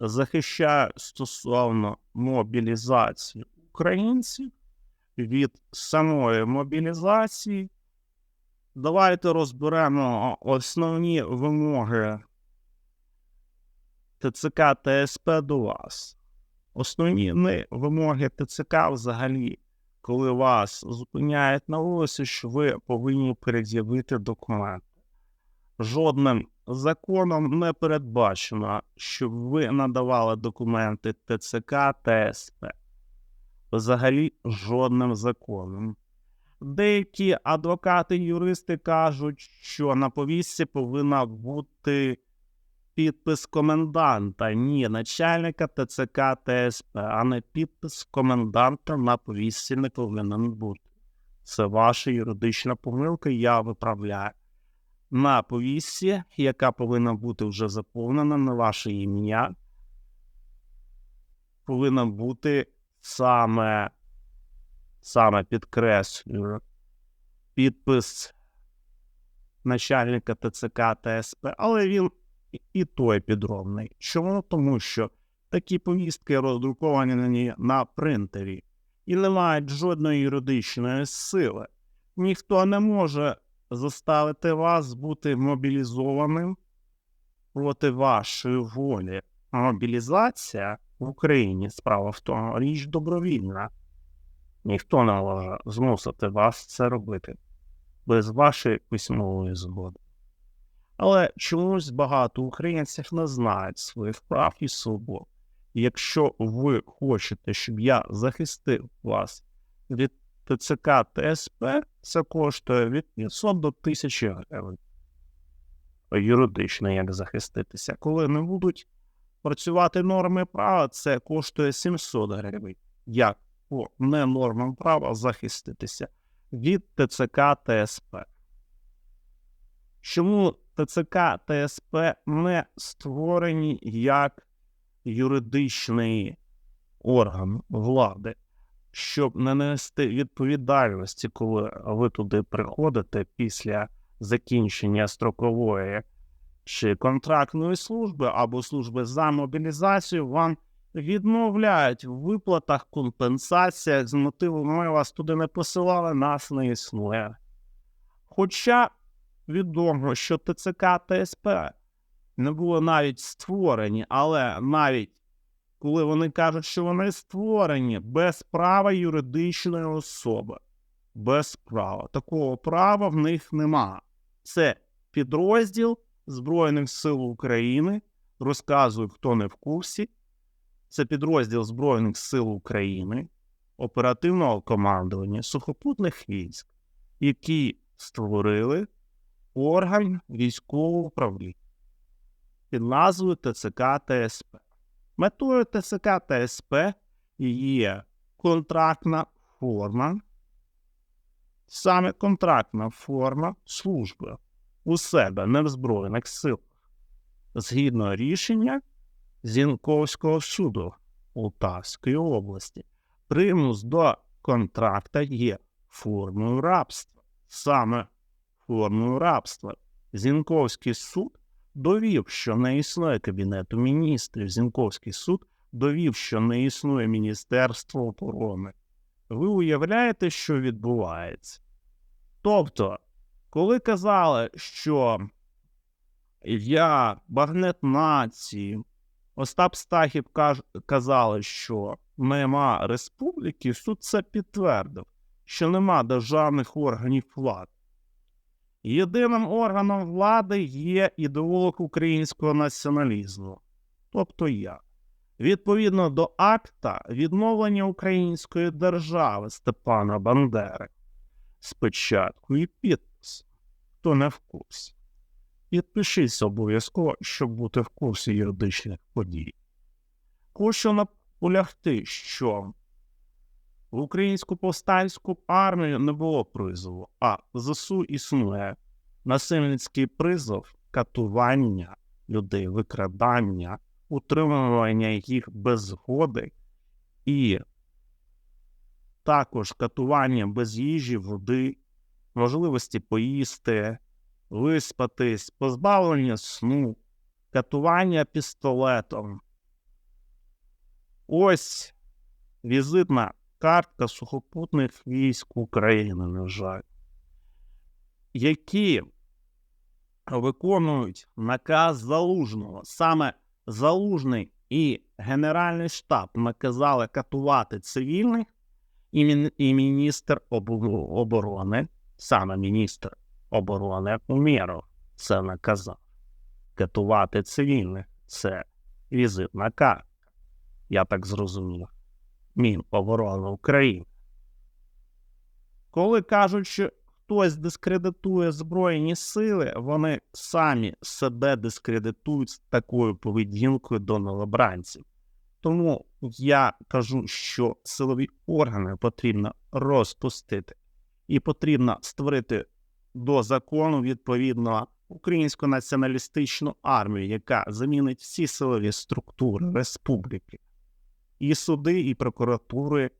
захищає стосовно мобілізації українців від самої мобілізації. Давайте розберемо основні вимоги ТЦК ТСП до вас. Основні не, вимоги ТЦК взагалі, коли вас зупиняють на вулиці, що ви повинні пред'явити документи. Жодним законом не передбачено, щоб ви надавали документи ТЦК ТСП. Взагалі жодним законом. Деякі адвокати юристи кажуть, що на повістці повинна бути підпис коменданта. Ні, начальника ТЦК ТСП, а не підпис коменданта на повістці не повинен бути. Це ваша юридична помилка, я виправляю. На повістці, яка повинна бути вже заповнена на ваше ім'я, повинна бути саме, саме підкреслюю, підпис начальника ТЦК ТСП, але він і той підробний. Чому? Тому що такі повістки роздруковані на принтері і не мають жодної юридичної сили. Ніхто не може заставити вас бути мобілізованим проти вашої волі. Мобілізація в Україні справа в тому річ добровільна. Ніхто не може змусити вас це робити без вашої письмової згоди. Але чомусь багато українців не знають своїх прав і свобод. Якщо ви хочете, щоб я захистив вас від ТЦК ТСП, це коштує від 500 до 1000 гривень. Юридично як захиститися. Коли не будуть працювати норми права, це коштує 700 гривень. Як по не нормам права захиститися від ТЦК ТСП? Чому ТЦК ТСП не створені як юридичний орган влади, щоб не нести відповідальності, коли ви туди приходите після закінчення строкової чи контрактної служби або служби за мобілізацію, вам відмовляють в виплатах, компенсаціях з мотиву ми вас туди не посилали, нас не існує. Хоча відомо, що ТЦК ТСП не було навіть створені, але навіть коли вони кажуть, що вони створені без права юридичної особи, без права. Такого права в них нема. Це підрозділ Збройних сил України. Розказую, хто не в курсі. Це підрозділ Збройних сил України, оперативного командування сухопутних військ, які створили орган військового управління під назвою ТЦК ТСП. Метою ТЦК ТСП є контрактна форма, саме контрактна форма служби у себе не в Збройних силах, згідно рішення Зінковського суду Полтавської області. Примус до контракта є формою рабства. Саме формою рабства. Зінковський суд довів, що не існує Кабінету міністрів. Зінковський суд довів, що не існує Міністерство оборони. Ви уявляєте, що відбувається? Тобто, коли казали, що я багнет нації, Остап Стахів каж, казали, що нема республіки, суд це підтвердив, що нема державних органів влади. Єдиним органом влади є ідеолог українського націоналізму, тобто я. Відповідно до акта відновлення української держави Степана Бандери спочатку і підпис, хто не в курсі. Підпишіться обов'язково, щоб бути в курсі юридичних подій. Хочу наполягти, що в українську повстанську армію не було призову, а ЗСУ існує. Насильницький призов, катування людей, викрадання, утримування їх без згоди. І також катування без їжі, води, можливості поїсти, виспатись, позбавлення сну, катування пістолетом, Ось візитна картка сухопутних військ України, на жаль, які виконують наказ залужного. Саме залужний і Генеральний штаб наказали катувати цивільних, і, мін- і міністр оборони, саме міністр оборони Умєров це наказав. Катувати цивільних це візитна картка. Я так зрозумів. Міноборони України. Коли кажуть, що хтось дискредитує Збройні сили, вони самі себе дискредитують з такою поведінкою до новобранців. Тому я кажу, що силові органи потрібно розпустити і потрібно створити до закону відповідно українську націоналістичну армію, яка замінить всі силові структури республіки, і суди, і прокуратури,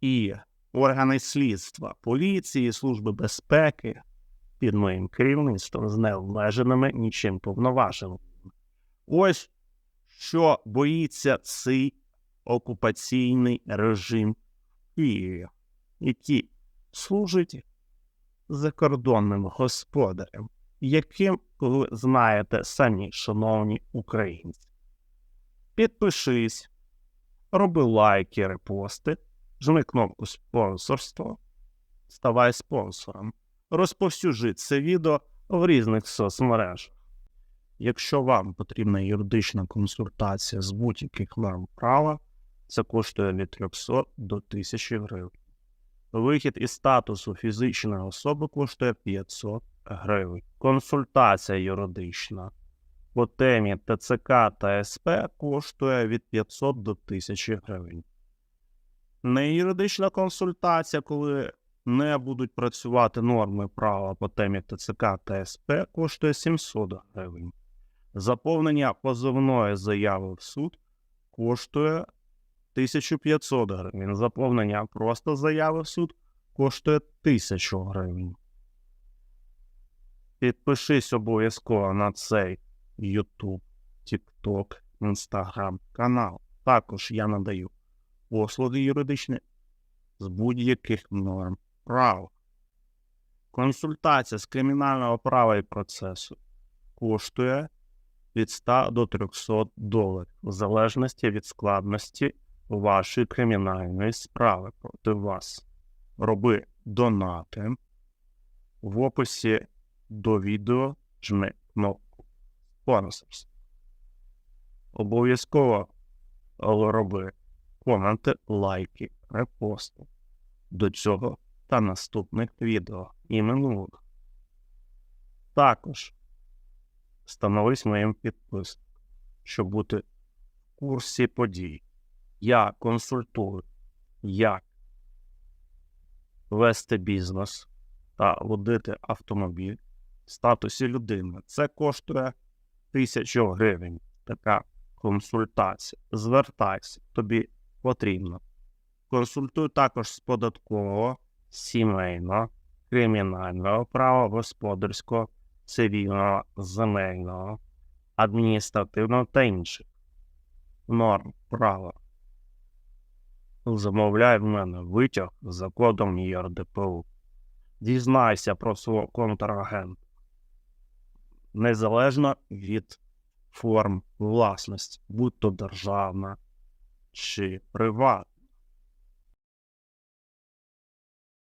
і органи слідства, поліції, служби безпеки під моїм керівництвом з необмеженими нічим повноваженнями. Ось що боїться цей окупаційний режим Києві, який служить закордонним господарям, яким ви знаєте самі, шановні українці. Підпишись, роби лайки, репости, жми кнопку спонсорство, ставай спонсором, розповсюджуй це відео в різних соцмережах. Якщо вам потрібна юридична консультація з будь-яких норм права, це коштує від 300 до 1000 гривень. Вихід із статусу фізичної особи коштує 500 гривень. Консультація юридична по темі ТЦК та СП коштує від 500 до 1000 гривень. Не юридична консультація, коли не будуть працювати норми права по темі ТЦК та СП, коштує 700 гривень. Заповнення позовної заяви в суд коштує 1500 гривень. Заповнення просто заяви в суд коштує 1000 гривень. Підпишись обов'язково на цей YouTube, TikTok, Instagram канал. Також я надаю послуги юридичні з будь-яких норм права. Консультація з кримінального права і процесу коштує від 100 до 300 доларів, в залежності від складності вашої кримінальної справи проти вас. Роби донати. В описі до відео жми кнопку спонсорс. Обов'язково роби коменти, лайки, репости до цього та наступних відео і минулих. Також становись моїм підписником, щоб бути в курсі подій. Я консультую, як вести бізнес та водити автомобіль в статусі людини. Це коштує тисячу гривень. Така консультація. Звертайся, тобі потрібно. Консультую також з податкового, сімейного, кримінального права, господарського, цивільного, земельного, адміністративного та інших норм права. Замовляй в мене витяг за кодом ЄРДПУ. Дізнайся про свого контрагента. Незалежно від форм власності, будь то державна чи приватна.